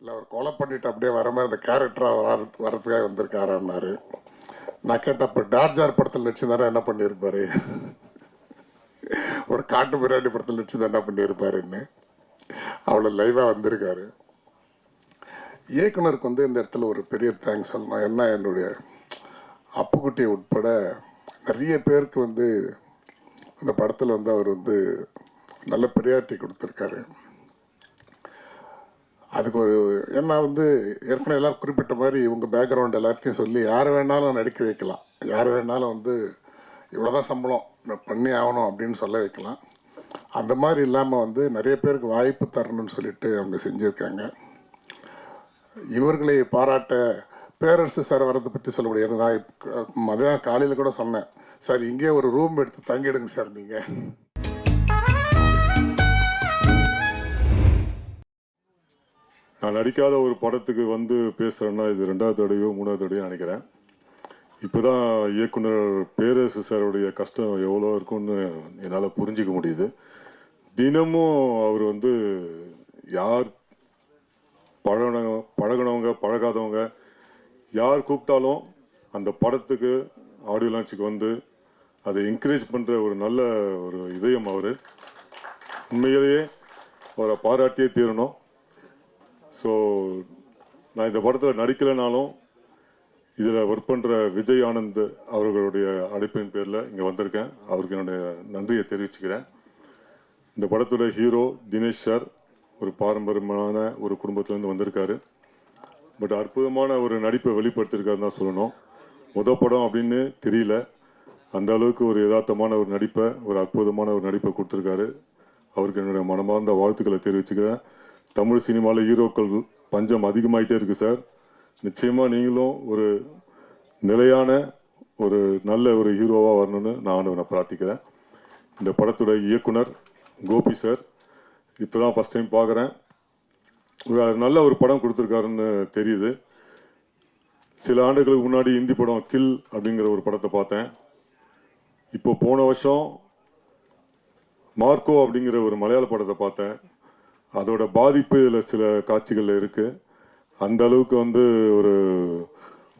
இல்லை அவர் கொலை பண்ணிட்டு அப்படியே வர மாதிரி அந்த கேரக்டராக வர வரதுக்காக வந்திருக்காருன்னாரு. நான் கேட்டேன் அப்போ டார்ஜார் படத்தில் நடிச்சிருந்தாரா என்ன பண்ணியிருப்பார் ஒரு காட்டு பிராண்டி படத்தில் நடிச்சிருந்தா என்ன பண்ணியிருப்பாருன்னு அவ்வளோ லைவாக வந்திருக்காரு. இயக்குனருக்கு வந்து இந்த இடத்துல ஒரு பெரிய தேங்க்ஸ் சொல்லணும். என்ன என்னுடைய அப்புக்குட்டி உட்பட நிறைய பேருக்கு வந்து அந்த படத்தில் வந்து அவர் வந்து நல்ல ப்ரியாரிட்டி கொடுத்துருக்காரு. அதுக்கு ஒரு ஏன்னா வந்து ஏற்கனவே எல்லாரும் குறிப்பிட்ட மாதிரி இவங்க பேக்ரவுண்ட் எல்லாத்தையும் சொல்லி யார் வேணாலும் நடிக்க வைக்கலாம். யார் வேணாலும் வந்து இவ்வளோதான் சம்பளம் பண்ணி ஆகணும் அப்படின்னு சொல்ல வைக்கலாம். அந்த மாதிரி இல்லாமல் வந்து நிறைய பேருக்கு வாய்ப்பு தரணும்னு சொல்லிட்டு அவங்க செஞ்சுருக்காங்க. இவர்களை பாராட்ட பேரரசு சார் வரதை பற்றி சொல்ல முடியாது. நான் மதியம் காலையில் கூட சொன்னேன். சார் இங்கே ஒரு ரூம் எடுத்து தங்கிடுங்க சார் நீங்கள் நான் நடிக்காத ஒரு படத்துக்கு வந்து பேசுகிறேன்னா இது ரெண்டாவது தடவையோ மூணாவது தடவையோ நினைக்கிறேன். இப்போ தான் இயக்குனர் பேரரசு சாருடைய கஷ்டம் எவ்வளோ இருக்கும்னு என்னால் புரிஞ்சிக்க முடியுது. தினமும் அவர் வந்து யார் பழகினவங்க பழகினவங்க பழகாதவங்க யார் கூப்பிட்டாலும் அந்த படத்துக்கு ஆடியோ லான்ச்சுக்கு வந்து அதை என்கரேஜ் பண்ணுற ஒரு நல்ல ஒரு இதயம் அவர். உண்மையிலேயே அவரை பாராட்டியே தீரணும். ஸோ நான் இந்த படத்தில் நடிக்கலைனாலும் இதில் ஒர்க் பண்ணுற விஜய் ஆனந்த் அவர்களுடைய அழைப்பின் பேரில் இங்கே வந்திருக்கேன். அவருக்கு என்னுடைய நன்றியை தெரிவிச்சுக்கிறேன். இந்த படத்தோட ஹீரோ தினேஷ் சார் ஒரு பாரம்பரியமான ஒரு குடும்பத்திலேருந்து வந்திருக்காரு. பட் அற்புதமான ஒரு நடிப்பை வெளிப்படுத்தியிருக்காருன்னு தான் சொல்லணும். முத படம் அப்படின்னு தெரியல. அந்த அளவுக்கு ஒரு யதார்த்தமான ஒரு நடிப்பை ஒரு அற்புதமான ஒரு நடிப்பை கொடுத்துருக்காரு. அவருக்கு என்னுடைய மனமார்ந்த வாழ்த்துக்களை தெரிவிச்சுக்கிறேன். தமிழ் சினிமாவில் ஹீரோக்கள் பஞ்சம் அதிகமாயிட்டே இருக்கு சார். நிச்சயமாக நீங்களும் ஒரு நிலையான ஒரு நல்ல ஒரு ஹீரோவாக வரணும்னு நான் ஆண்டவனை பிரார்த்திக்கிறேன். இந்த படத்தோட இயக்குனர் கோபி சார் இப்போ தான் ஃபஸ்ட் டைம் பார்க்குறேன் நல்ல ஒரு படம் கொடுத்துருக்காருன்னு தெரியுது. சில ஆண்டுகளுக்கு முன்னாடி இந்தி படம் கில் அப்படிங்கிற ஒரு படத்தை பார்த்தேன். இப்போ போன வருஷம் மார்க்கோ அப்படிங்கிற ஒரு மலையாள படத்தை பார்த்தேன். அதோட பாதிப்பு இதில் சில காட்சிகளில் இருக்குது அந்த அளவுக்கு வந்து ஒரு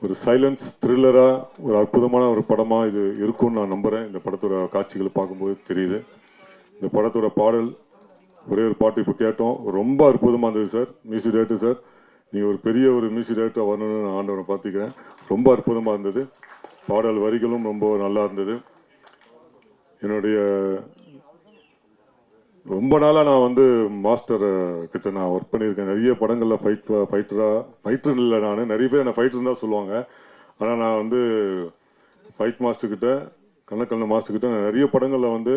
ஒரு சைலன்ஸ் த்ரில்லராக ஒரு அற்புதமான ஒரு படமாக இது இருக்கும்னு நான் நம்புகிறேன் இந்த படத்தோட காட்சிகளை பார்க்கும்போது தெரியுது. இந்த படத்தோட பாடல் ஒரே ஒரு பாட்டு இப்போ கேட்டோம். ரொம்ப அற்புதமாக இருந்தது சார் மியூசிக் டேரக்டர் சார் நீங்கள் ஒரு பெரிய ஒரு மியூசிக் டேரக்டர் வரணும்னு நான் ஆண்டவனை பார்த்துக்கிறேன். ரொம்ப அற்புதமாக இருந்தது. பாடல் வரிகளும் ரொம்ப நல்லா இருந்தது. என்னுடைய ரொம்ப நாளாக நான் வந்து மாஸ்டர் கிட்ட நான் ஒர்க் பண்ணியிருக்கேன். நிறைய படங்களில் ஃபைட் ஃபைட்டராக ஃபைட்டர் இல்லை நான். நிறைய பேர் என்னை ஃபைட்டர் தான் சொல்லுவாங்க. ஆனால் நான் வந்து ஃபைட் மாஸ்டர்கிட்ட கண்ணக்கண்ண மாஸ்டர் கிட்ட நான் நிறைய படங்களில் வந்து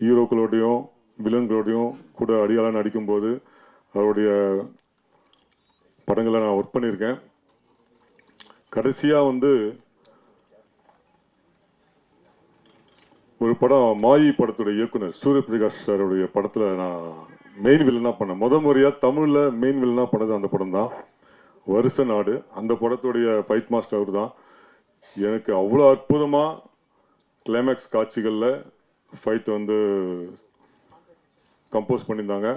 ஹீரோக்களோடையும் வில்லன்களோடையும் கூட அடியாளாக நடிக்கும்போது அவருடைய படங்களை நான் ஒர்க் பண்ணியிருக்கேன். கடைசியாக வந்து ஒரு படம் மாயி படத்துடைய இயக்குனர் சூரியபிரகாஷ் சாருடைய படத்தில் நான் மெயின் வில்லனாக பண்ணேன். முத முறையாக தமிழில் மெயின் வில்லனாக பண்ணது அந்த படம் தான். வருஷ நாடு. அந்த படத்துடைய ஃபைட் மாஸ்டர் அவர் தான் எனக்கு அவ்வளோ அற்புதமாக கிளைமேக்ஸ் காட்சிகளில் ஃபைட் வந்து கம்போஸ் பண்ணியிருந்தாங்க.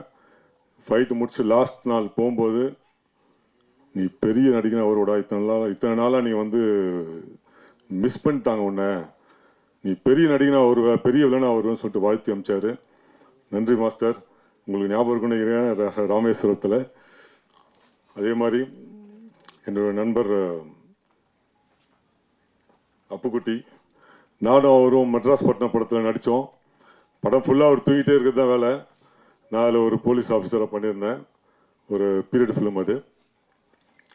ஃபைட்டு முடிச்சு லாஸ்ட் நாள் போகும்போது நீ பெரிய நடிகன் அவரோட? இத்தனை நாளாக இத்தனை நாளாக நீ வந்து மிஸ் பண்ணிட்டாங்க உன்னை. நீ பெரிய நடிகனா வருவ பெரிய வில்லனா வருவேன்னு சொல்லிட்டு வாழ்த்தி அமைச்சார். நன்றி மாஸ்டர். உங்களுக்கு ஞாபகம் இருக்குன்னு ராமேஸ்வரத்தில். அதே மாதிரி என்னோட நண்பர் அப்புக்குட்டி. நானும் அவரும் மெட்ராஸ் பட்டினம் படத்தில் நடித்தோம் படம் ஃபுல்லாக அவர் தூங்கிட்டே இருக்கிறது தான் வேலை. நான் அதில் ஒரு போலீஸ் ஆஃபீஸராக பண்ணியிருந்தேன். ஒரு பீரியட் ஃபிலிம் அது.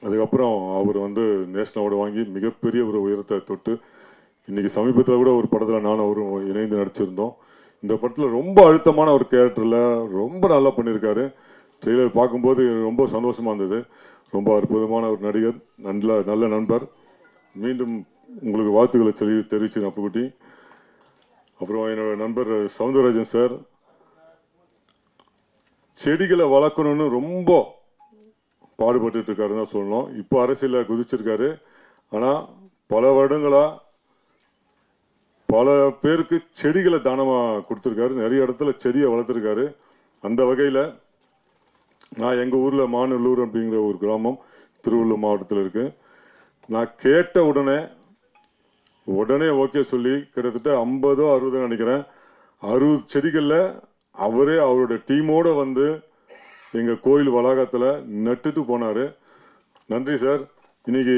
அதுக்கப்புறம் அவர் வந்து நேஷனல் அவார்டு வாங்கி மிகப்பெரிய ஒரு உயரத்தை தொட்டு இன்னைக்கு சமீபத்தில் கூட ஒரு படத்தில் நானும் அவரும் இணைந்து நடிச்சிருந்தோம். இந்த படத்தில் ரொம்ப அழுத்தமான ஒரு கேரக்டரில் ரொம்ப நல்லா பண்ணியிருக்காரு ட்ரெய்லர் பார்க்கும்போது ரொம்ப சந்தோஷமாக இருந்தது. ரொம்ப அற்புதமான ஒரு நடிகர் நல்ல நல்ல நண்பர். மீண்டும் உங்களுக்கு வாழ்த்துக்களை தெரி தெரிவிச்சு அப்புக்குட்டி அப்புறம் என்னோட நண்பர் சவுந்தரராஜன் சார். செடிகளை வளர்க்கணும்னு ரொம்ப பாடுபட்டு இருக்காருன்னு தான் சொல்லணும். இப்போ அரசியலில் குதிச்சிருக்காரு. ஆனால் பல வருடங்களாக பல பேருக்கு செடிகளை தானமாக கொடுத்துருக்காரு. நிறைய இடத்துல செடியை வளர்த்துருக்காரு. அந்த வகையில் நான் எங்கள் ஊரில் மாநல்லூர் அப்படிங்கிற ஒரு கிராமம் திருவள்ளூர் மாவட்டத்தில் இருக்குது நான் கேட்ட உடனே உடனே ஓகே சொல்லி கிட்டத்தட்ட ஐம்பதோ அறுபதோ நினைக்கிறேன். அறுபது செடிகளில் அவரே அவரோட டீமோடு வந்து எங்கள் கோயில் வளாகத்தில் நட்டுட்டு போனார். நன்றி சார். இன்னைக்கு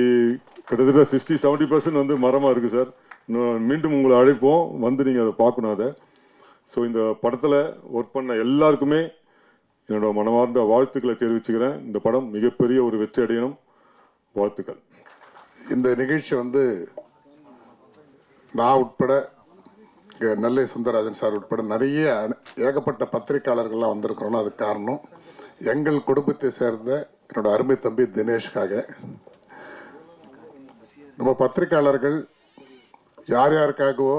கிட்டத்தட்ட சிக்ஸ்டி செவன்ட்டி பர்சன்ட் வந்து மரமாக இருக்குது சார். மீண்டும் உங்களை அழைப்போம். வந்து நீங்கள் அதை பார்க்கணும் அதை. ஸோ இந்த படத்தில் ஒர்க் பண்ண எல்லாருக்குமே என்னோட மனமார்ந்த வாழ்த்துக்களை தெரிவிச்சுக்கிறேன். இந்த படம் மிகப்பெரிய ஒரு வெற்றி அடையணும். வாழ்த்துக்கள். இந்த நிகழ்ச்சி வந்து நான் உட்பட இங்கே நெல்லை சுந்தரராஜன் சார் உட்பட நிறைய ஏகப்பட்ட பத்திரிக்கையாளர்கள்லாம் வந்திருக்கிறோன்னா அதுக்கு காரணம். எங்கள் குடும்பத்தை சேர்ந்த என்னோட அருமை தம்பி தினேஷ்காக. நம்ம பத்திரிக்கையாளர்கள் யார் யாருக்காகவோ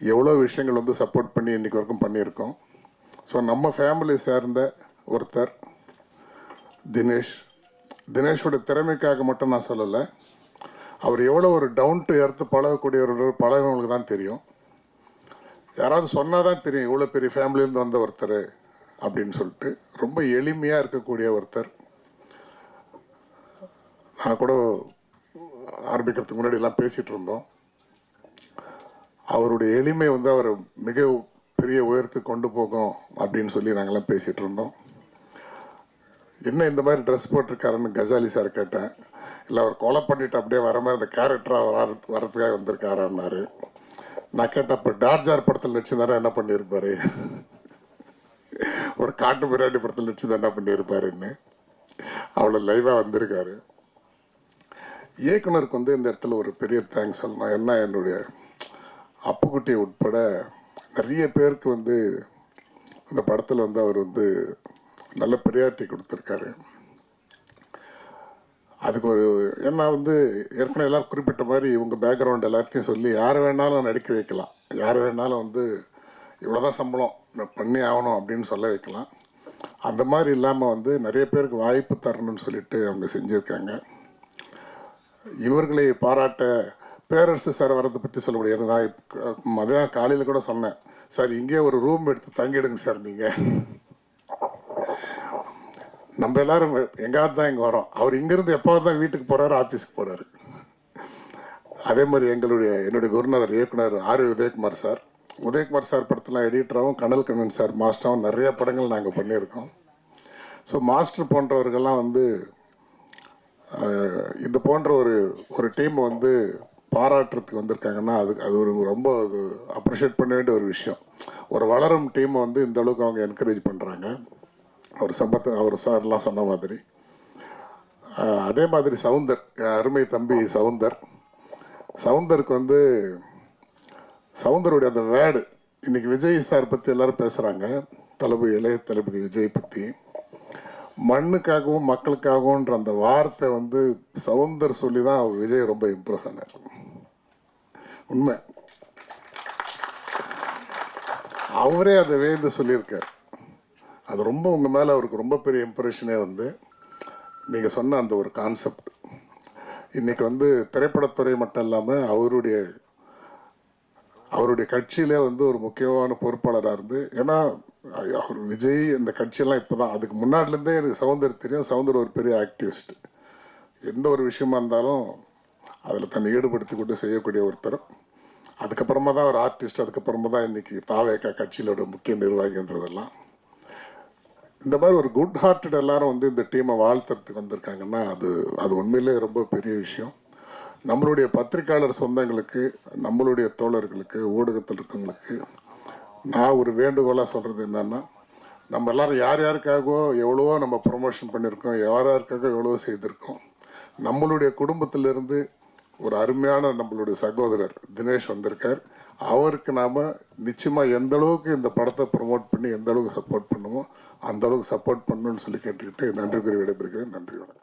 எவ்வளோ விஷயங்கள் வந்து சப்போர்ட் பண்ணி இன்றைக்கி வரைக்கும் பண்ணியிருக்கோம். ஸோ நம்ம ஃபேமிலி சேர்ந்த ஒருத்தர் தினேஷ். தினேஷோட திறமைக்காக மட்டும் நான் சொல்லலை. அவர் எவ்வளோ ஒரு டவுன் டு எர்த்து பழகக்கூடியவர் பழகவங்களுக்கு தான் தெரியும். யாராவது சொன்னால் தான் தெரியும் இவ்வளோ பெரிய ஃபேமிலியிலேருந்து வந்த ஒருத்தர் அப்படின்னு சொல்லிட்டு. ரொம்ப எளிமையாக இருக்கக்கூடிய ஒருத்தர். நான் கூட ஆரம்பிக்கிறதுக்கு முன்னாடி எல்லாம் பேசிகிட்டு இருந்தோம். அவருடைய எளிமை வந்து அவரை மிக பெரிய உயரத்து கொண்டு போகும் அப்படின்னு சொல்லி நாங்கள்லாம் பேசிகிட்டு இருந்தோம். என்ன இந்த மாதிரி ட்ரெஸ் போட்டிருக்காருன்னு கஜாலி சார் கேட்டேன். இல்லை அவர் கொலை பண்ணிட்டு அப்படியே வர மாதிரி அந்த கேரக்டராக வர வரதுக்காக வந்திருக்காருன்னாரு. நான் கேட்டேன் அப்போ டார்ஜார் படத்தில் நடிச்சிருந்தாரா? என்ன பண்ணியிருப்பாரு ஒரு காட்டு பிராண்டி படத்தில் நடிச்சிருந்தா என்ன பண்ணியிருப்பாருன்னு அவ்வளோ லைவாக வந்திருக்காரு. இயக்குனருக்கு வந்து இந்த இடத்துல ஒரு பெரிய தேங்க்ஸ் சொல்லணும். என்ன என்னுடைய அப்புக்குட்டி உட்பட நிறைய பேருக்கு வந்து அந்த படத்தில் வந்து அவர் வந்து நல்ல ப்ரியாரிட்டி கொடுத்துருக்காரு. அதுக்கு ஒரு ஏன்னா வந்து ஏற்கனவே எல்லாம் குறிப்பிட்ட மாதிரி இவங்க பேக்ரவுண்ட் எல்லாத்தையும் சொல்லி யார் வேணாலும் நடிக்க வைக்கலாம். யார் வேணாலும் வந்து இவ்வளோதான் சம்பளம் பண்ணி ஆகணும் அப்படின்னு சொல்ல வைக்கலாம். அந்த மாதிரி இல்லாமல் வந்து நிறைய பேருக்கு வாய்ப்பு தரணும்னு சொல்லிட்டு அவங்க செஞ்சுருக்காங்க. இவர்களை பாராட்ட பேரரசு சார் வரதை பற்றி சொல்ல முடியாது. நான் மதியம் காலையில் கூட சொன்னேன். சார் இங்கே ஒரு ரூம் எடுத்து தங்கிடுங்க சார் நீங்கள் நம்ம எல்லாரும் எங்காவது தான் இங்கே வரோம். அவர் இங்கேருந்து எப்போது தான் வீட்டுக்கு போகிறாரு ஆஃபீஸ்க்கு போகிறாரு அதே மாதிரி எங்களுடைய என்னுடைய குருநாதர் இயக்குனர் R Udayakumar sir. Udayakumar sir படத்தெலாம் எடிட்டராகவும் கனல் கண்ணன் சார் மாஸ்டராகவும் நிறைய படங்கள் நாங்கள் பண்ணியிருக்கோம். ஸோ மாஸ்டர் போன்றவர்கள்லாம் வந்து இது போன்ற ஒரு ஒரு டீம் வந்து பாராட்டுறதுக்கு வந்திருக்காங்கன்னா அது அது ஒரு ரொம்ப அது அப்ரிஷியேட் பண்ண வேண்டிய ஒரு விஷயம். ஒரு வளரும் டீமை வந்து இந்த அளவுக்கு அவங்க என்கரேஜ் பண்ணுறாங்க அவர் சம்பத் அவர் சார்லாம் சொன்ன மாதிரி. அதே மாதிரி சவுந்தர் என் அருமை தம்பி சவுந்தர். சவுந்தருக்கு வந்து சவுந்தருடைய அந்த வேர்டு இன்றைக்கி விஜய் சார் பற்றி எல்லாரும் பேசுகிறாங்க தளபதி இளைய தளபதி விஜய் பற்றி மண்ணுக்காகவும் மக்களுக்காகவும்ன்ற அந்த வார்த்தை வந்து சவுந்தர் சொல்லி தான் அவர் விஜய் ரொம்ப இம்ப்ரெஸ் ஆனார். உண்மை. அவரே அதை வேந்து சொல்லியிருக்கார். அது ரொம்ப உங்கள் மேலே அவருக்கு ரொம்ப பெரிய இம்ப்ரெஷனே வந்து நீங்கள் சொன்ன அந்த ஒரு கான்செப்ட் இன்றைக்கி வந்து திரைப்படத்துறை மட்டும் இல்லாமல் அவருடைய அவருடைய கட்சியிலே வந்து ஒரு முக்கியமான பொறுப்பாளராக இருந்து ஏன்னா அவர் விஜய் இந்த கட்சியெல்லாம் இப்போ தான் அதுக்கு முன்னாடிலேருந்தே எனக்கு சவுந்தர் தெரியும். சவுந்தர் ஒரு பெரிய ஆக்டிவிஸ்ட் எந்த ஒரு விஷயமா இருந்தாலும் அதில் தன்னை ஈடுபடுத்தி கொண்டு செய்யக்கூடிய ஒருத்தர். அதுக்கப்புறமா தான் ஒரு ஆர்டிஸ்ட் அதுக்கப்புறமா தான் இன்னைக்கு தாவேக்கா கட்சியிலோட முக்கிய நிர்வாகின்றதெல்லாம். இந்த மாதிரி ஒரு குட் ஹார்ட்டட் எல்லாரும் வந்து இந்த டீமை வாழ்த்துறதுக்கு வந்திருக்காங்கன்னா அது அது உண்மையிலே ரொம்ப பெரிய விஷயம். நம்மளுடைய பத்திரிக்கையாளர் சொந்தங்களுக்கு நம்மளுடைய தோழர்களுக்கு ஊடகத்தில் இருக்கவங்களுக்கு நான் ஒரு வேண்டுகோளாக சொல்கிறது என்னென்னா நம்ம எல்லாரும் யார் யாருக்காகவோ எவ்வளவோ நம்ம ப்ரொமோஷன் பண்ணியிருக்கோம் யார் யாருக்காக எவ்வளவோ செய்திருக்கோம். நம்மளுடைய குடும்பத்திலிருந்து ஒரு அருமையான நம்மளுடைய சகோதரர் தினேஷ் வந்திருக்கார். அவருக்கு நாம் நிச்சயமாக எந்த அளவுக்கு இந்த படத்தை ப்ரொமோட் பண்ணி எந்த அளவுக்கு சப்போர்ட் பண்ணுமோ அந்த அளவுக்கு சப்போர்ட் பண்ணணும்னு சொல்லி கேட்டுக்கிட்டு நன்றி கூறி விடைபெறுகிறேன். நன்றி வணக்கம்.